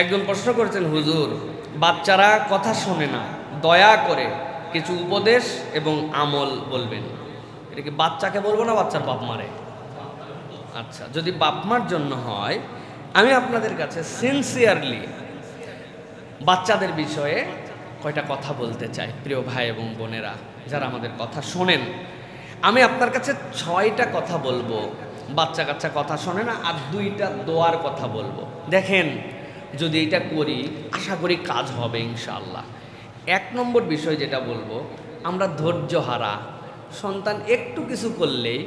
একজন প্রশ্ন করেছেন, হুজুর, বাচ্চারা কথা শোনে না, দয়া করে কিছু উপদেশ এবং আমল বলবেন। এটা কি বাচ্চাকে বলব না বাচ্চার বাপ মারে? আচ্ছা যদি বাপ মার জন্য হয়, আমি আপনাদের কাছে সিনসিয়ারলি বাচ্চাদের বিষয়ে কয়টা কথা বলতে চাই, প্রিয় ভাই এবং বোনেরা, যারা আমাদের কথা শোনেন। আমি আপনার কাছে ছয়টা কথা বলব। বাচ্চা কাচ্চা কথা শোনে না, আর দুইটা দোয়ার কথা বলব। দেখেন যদি এটা করি, আশা করি কাজ হবে ইনশাল্লাহ এক নম্বর বিষয় যেটা বলব, আমরা ধৈর্য হারা। সন্তান একটু কিছু করলেই,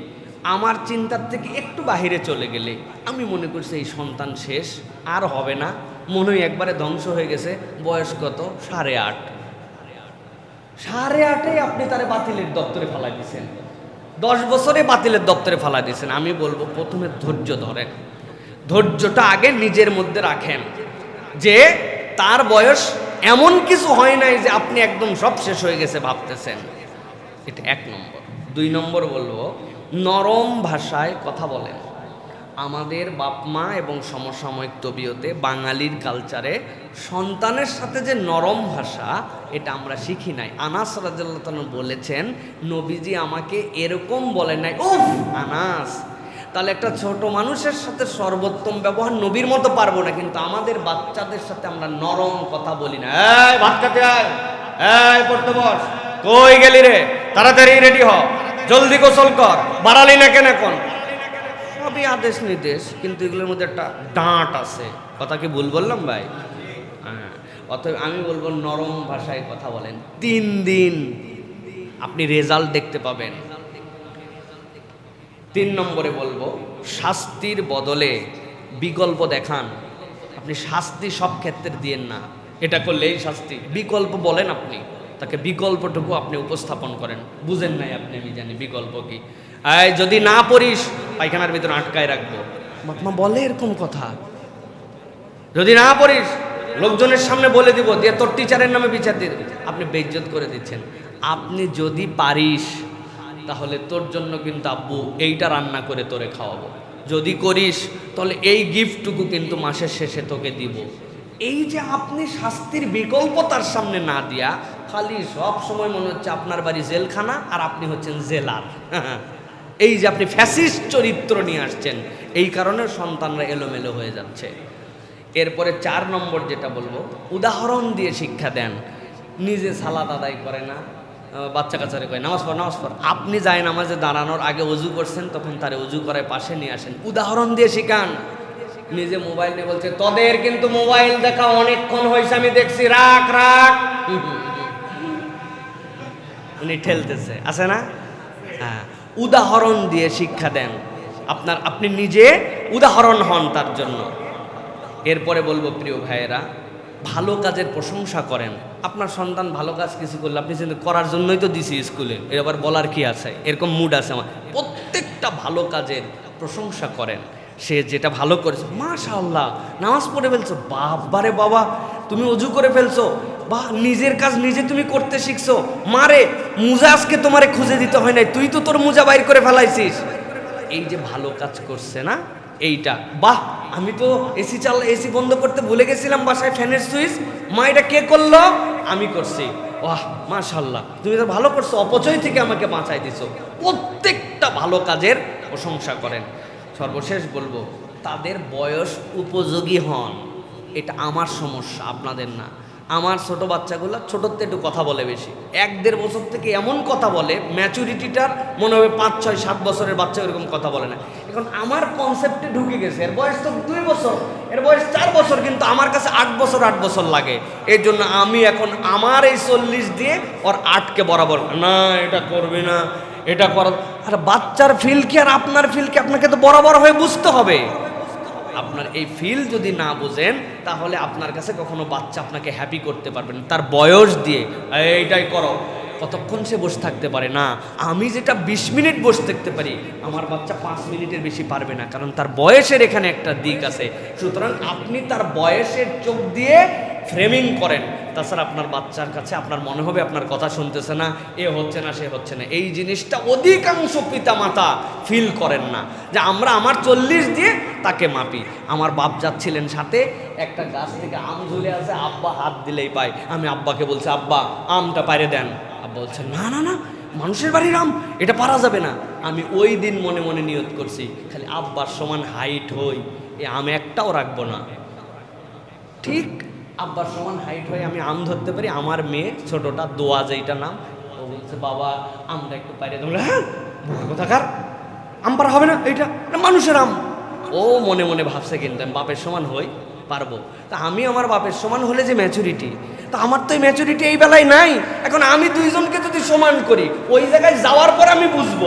আমার চিন্তার থেকে একটু বাহিরে চলে গেলে আমি মনে করছি এই সন্তান শেষ, আর হবে না। মনে হয় একবারে ধ্বংস হয়ে গেছে, বয়স কত? সাড়ে আট। সাড়ে আটে আপনি তারে বাতিলের দপ্তরে ফালাই দিয়েছেন দশ বছরে বাতিলের দপ্তরে ফালাই দিয়েছেন আমি বলব, প্রথমে ধৈর্য ধরেন। ধৈর্যটা আগে নিজের মধ্যে রাখেন। যে তার বয়স এমন কিছু হয় নাই যে আপনি একদম সব শেষ হয়ে গেছে ভাবতেছেন। এটা এক নম্বর। দুই নম্বর বলব, নরম ভাষায় কথা বলেন। আমাদের বাপ মা এবং সমসাময়িক তবিয়তে বাঙালির কালচারে সন্তানের সাথে যে নরম ভাষা, এটা আমরা শিখি নাই। আনাস রাজ্লাহ বলেছেন, নবীজি আমাকে এরকম বলে নাই, উফ, আনাস তাহলে একটা ছোট মানুষের সাথে সর্বোত্তম ব্যবহার নবীর মতো পারব না, কিন্তু আমাদের বাচ্চাদের সাথে আমরা নরম কথা বলি না। এই ভাত খাতে আয়, এই পড়তে বস কই গেলি রে? তাড়াতাড়ি রেডি হ, জলদি গোসল কর, বাড়ালি না কেন এখন? সবই আদেশ নির্দেশ, কিন্তু এগুলোর মধ্যে একটা ডাঁট আছে। কথা কি ভুল বললাম ভাই? হ্যাঁ অতএব আমি বলব নরম ভাষায় কথা বলেন, তিন দিন। আপনি রেজাল্ট দেখতে পাবেন। তিন নম্বরে বলব শাস্তির বদলে বিকল্প দেখান। আপনি শাস্তি সব ক্ষেত্রে দিয়েন না। এটা করলে এই শাস্তি। বিকল্প বলেন আপনি। তাকে বিকল্পটুকু আপনি উপস্থাপন করেন। বুঝেন নাই আপনি আমি জানি বিকল্প কি। যদি না পড়িস পায়খানার ভিতরে আটকায় রাখব। মা বলে এরকম কথা। যদি না পড়িস লোকজনের সামনে বলে দিব দিয়ে তোর টিচারের নামে বিচার দিয়ে দেবে। আপনি বেজ্জত করে দিচ্ছেন। আপনি যদি পারিস তাহলে তোর জন্য কিন্তু আব্বু এইটা রান্না করে তোরে খাওয়াবো। যদি করিস, তাহলে এই গিফটটুকু কিন্তু মাসের শেষে তোকে দিব। এই যে আপনি শাস্তির বিকল্প তার সামনে না দিয়া, খালি সব সময় মনে হচ্ছে আপনার বাড়ি জেলখানা আর আপনি হচ্ছেন জেলার। এই যে আপনি ফ্যাসিস্ট চরিত্র নিয়ে আসছেন, এই কারণে সন্তানরা এলোমেলো হয়ে যাচ্ছে। এরপরে চার নম্বর যেটা বলব, উদাহরণ দিয়ে শিক্ষা দেন। নিজে সালাদ আদায় করে না বাচ্চা কাচ্চারে কয়, নামাজ পড় নামাজ পড়। আপনি যায় নামাজে দাঁড়ানোর আগে অজু করছেন, তখন তারে অজু করায় পাশে নিয়ে আসেন। উদাহরণ দিয়ে শিখান। নিজে মোবাইল নিয়ে বলছে, তোদের কিন্তু মোবাইল দেখা অনেকক্ষণ হয়েছে, আমি দেখছি, রাখ রাখ। উনি ঠেলতেছে। আছে না? হ্যাঁ। উদাহরণ দিয়ে শিক্ষা দেন। আপনার, আপনি নিজে উদাহরণ হন তার জন্য। এরপরে বলব, প্রিয় ভাইয়েরা ভালো কাজের প্রশংসা করেন। আপনার সন্তান ভালো কাজ কিছু করলে আপনি চিন্তা করার জন্যই তো দিছি স্কুলে। এর আবার বলার কি আছে? এরকম মুড আছে আমার। প্রত্যেকটা ভালো কাজের প্রশংসা করেন। সে যেটা ভালো করেছে মাশা আল্লাহ নামাজ পড়ে ফেলছো। বাবারে বাবা, তুমি অজু করে ফেলছো। বা নিজের কাজ নিজে তুমি করতে শিখছো। মারে, মুজা আজকে তোমারে খুঁজে দিতে হয় নাই। তুই তো তোর মুজা বাইর করে ফেলাইছিস। এই যে ভালো কাজ করছে না এইটা। বাহ, আমি তো এসি চাল এসি বন্ধ করতে ভুলে গেছিলাম বাসায় ফ্যানের সুইচ। মা, এটা কে করল? আমি করছি। বাহ মাশাল্লাহ তুমি তো ভালো করছ, অপচয় থেকে আমাকে বাঁচাই দিছো। প্রত্যেকটা ভালো কাজের প্রশংসা করেন। সর্বশেষ বলব, তাদের বয়স উপযোগী হন। এটা আমার সমস্যা, আপনাদের না। আমার ছোট বাচ্চাগুলো ছোটোতে একটু কথা বলে বেশি। এক দেড় বছর থেকে এমন কথা বলে ম্যাচুরিটিটার মনে হবে পাঁচ, ছয়, সাত বছরের বাচ্চা এরকম কথা বলে না। এখন আমার কনসেপ্টে ঢুকে গেছে। এর বয়স তো দুই বছর। এর বয়স চার বছর, কিন্তু আমার কাছে আট বছর আট বছর লাগে। এর জন্য আমি এখন আমার এই চল্লিশ দিয়ে ওর আটকে বরাবর, না, এটা করবে না, এটা কর। আর বাচ্চার ফিল কি আর আপনার ফিল কি? আপনাকে তো বরাবর হয়ে বুঝতে হবে। আপনার এই ফিল যদি না বোঝেন, তাহলে আপনার কাছে কখনো বাচ্চা আপনাকে হ্যাপি করতে পারবেন। তার বয়স দিয়ে এইটাই করো। কতক্ষণ সে বসে থাকতে পারে? না, আমি যেটা বিশ মিনিট বসে থাকতে পারি, আমার বাচ্চা পাঁচ মিনিটের বেশি পারবে না, কারণ তার বয়সের এখানে একটা দিক আছে। সুতরাং আপনি তার বয়সের চোখ দিয়ে ফ্রেমিং করেন। তাছাড়া আপনার বাচ্চার কাছে আপনার মনে হবে আপনার কথা শুনতেছে না, এ হচ্ছে না, সে হচ্ছে না। এই জিনিসটা অধিকাংশ পিতামাতা ফিল করেন না, যে আমরা আমার চল্লিশ দিয়ে তাকে মাপি। আমার বাপ যাচ্ছিলেন সাথে, একটা গাছ থেকে আম ঝুলে আছে, আব্বা হাত দিলেই পায়। আমি আব্বাকে বলছি, আব্বা, আমটা পারে দেন। আব্বা বলছে না না না, মানুষের বাড়ির আম, এটা পারা যাবে না। আমি ওই দিন মনে মনে নিয়ত করছি, খালি আব্বার সমান হাইট হই এ আম একটাও রাখব না। ঠিক আব্বার সমান হাইট হয়ে আমি আম ধরতে পারি, আমার মেয়ে ছোটটা দোয়া যেইটা নাম, ও বলছে, বাবা, আমটা একটু পাইরে তোমরা হ্যাঁ কোথাকার আম পারা হবে না, এইটা মানুষের আম। ও মনে মনে ভাবছে কিন্তু, আমি বাপের সমান হই, পারব। তা আমি আমার বাপের সমান হলে যে ম্যাচুরিটি তা আমার তো এই ম্যাচুরিটি এই বেলায় নাই। এখন আমি দুইজনকে যদি সমান করি, ওই জায়গায় যাওয়ার পর আমি বুঝব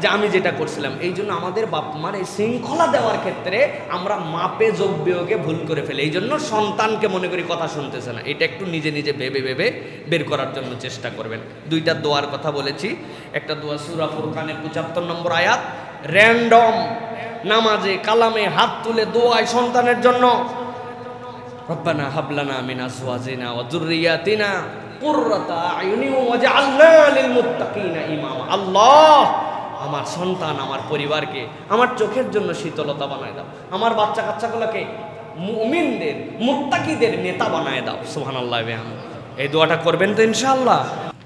যে আমি যেটা করছিলাম। এই জন্য আমাদের বাপ মার এই শৃঙ্খলা দেওয়ার ক্ষেত্রে আমরা মাপে, যোগ, বিয়োগে ভুল করে ফেলি। এই জন্য সন্তানকে মনে করি কথা শুনতেছে না। এটা একটু নিজে নিজে ভেবে ভেবে বের করার জন্য চেষ্টা করবেন। দুইটা দোয়ার কথা বলেছি। একটা দোয়া সুরা ফুরকানের পঁচাত্তর নম্বর আয়াত র্যান্ডম নামাজে, কালামে হাত তুলে দোয়ায় সন্তানের জন্য রব্বানা হাবলানা মিন আজওয়াজিনা ওয়া যুররিয়াতিনা কুররাতা আয়ুনি ওয়াজআলনা লিল মুত্তাকিনা ইমামা। আল্লাহ, আমার সন্তান, আমার পরিবারকে আমার চোখের জন্য শীতলতা বানায় দাও। আমার বাচ্চা কাচ্চাগুলোকে মুমিনদের, মুত্তাকিদের নেতা বানায় দাও। সুবহানাল্লাহ বিহামদ এই দোয়াটা করবেন তো ইনশাআল্লাহ।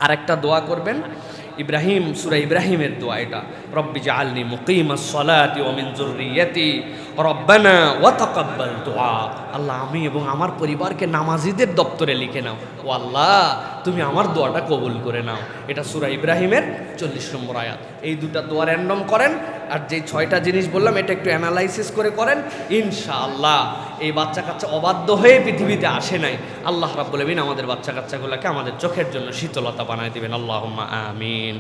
আর একটা দোয়া করবেন। ইব্রাহিম, সুরা ইব্রাহিমের দোয়া এটা। রব্বি জাআলনি মুকিমাস সালাতি ওয়া মিন যুররিয়াতি রব্বানা ওয়া তাকাব্বাল দুআ আল্লাহ, আমি এবং আমার পরিবারকে নামাজিদের দপ্তরে লিখে নাও। ও আল্লাহ, তুমি আমার দোয়াটা কবুল করে নাও। এটা সুরা ইব্রাহিমের চল্লিশ নম্বর আয়াত। এই দুটা দোয়া র্যান্ডম করেন, আর যে ছয়টা জিনিস বললাম, এটা একটু অ্যানালাইসিস করে করেন। ইনশাআল্লাহ, এই বাচ্চা কাচ্চা অবাধ্য হয়ে পৃথিবীতে আসে নাই। আল্লাহ রাব্বুল আমিন আমাদের বাচ্চা কাচ্চাগুলোকে আমাদের চোখের জন্য শীতলতা বানায় দিবেন। আল্লাহুম্মা আমিন।